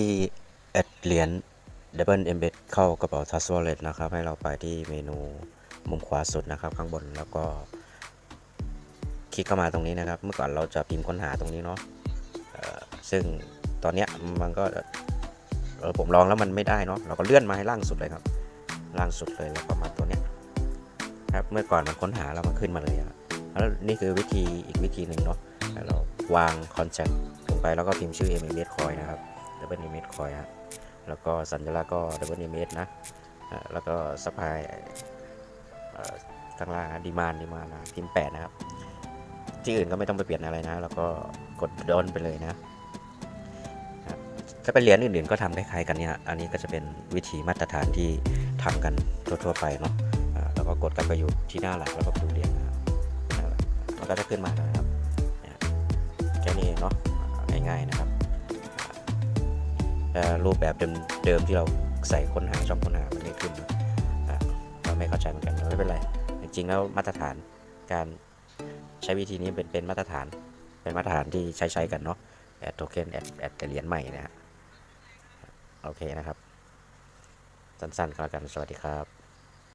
ที่แอดเหรียญ Double Embed เข้ากระเป๋า Trust Wallet นะครับ ให้เราไปที่เมนูมุมขวาสุดนะครับ ข้างบนแล้วก็คลิกเข้ามาตรงนี้นะครับ เมื่อก่อนเราจะพิมพ์ค้นหาตรงนี้เนาะซึ่งตอนเนี้ยมันก็เออผมลองแล้วมันไม่ได้เนาะเราก็เลื่อนมาให้ล่างสุดเลยครับ ล่างสุดเลยแล้วก็มาตัวเนี้ยครับเมื่อก่อนมันค้นหาแล้วมันขึ้นมาเลยอะแล้วนี่คือวิธีอีกวิธีหนึ่งเนาะเราวางคอนแทคลงไปแล้วก็พิมพ์ชื่อ m m s coin นะครับ Double m m s coin ฮะแล้วก็สัญลักษณ์ก็ Double m m s นะอ่าแล้วก็สปายข้างล่างดีมานดีมานนะพิมพ์แปดนะครับ ที่อื่นก็ไม่ต้องไปเปลี่ยนอะไรนะ แล้วก็กดดอนไปเลยนะถ้าเป็นเหรียญอื่นๆก็ทำคล้ายๆกันเนี่ยอันนี้ก็จะเป็นวิธีมาตรฐานที่ทำกันทั่วๆไปเนาะแล้วก็กดกลับไปอยู่ที่หน้าหลักแล้วก็ดูเหรียญนะครับมันก็จะขึ้นมานะครับแค่นี้เนาะง่ายๆนะครับ รูปแบบเดิมๆที่เราใส่ค้นหาช่องค้นหามันไม่ขึ้นนะอ่าเราไม่เข้าใจเหมือนกันไม่เป็นไร จริงๆแล้วมาตรฐานการใช้วิธีนี้เป็นเป็นมาตรฐานเป็นมาตรฐานที่ใช้ใช้กันเนาะแอดโทเค็นแอดแอดเหรียญใหม่นะฮะโอเคนะครับ สั้นๆก็แล้วกันสวัสดีครับ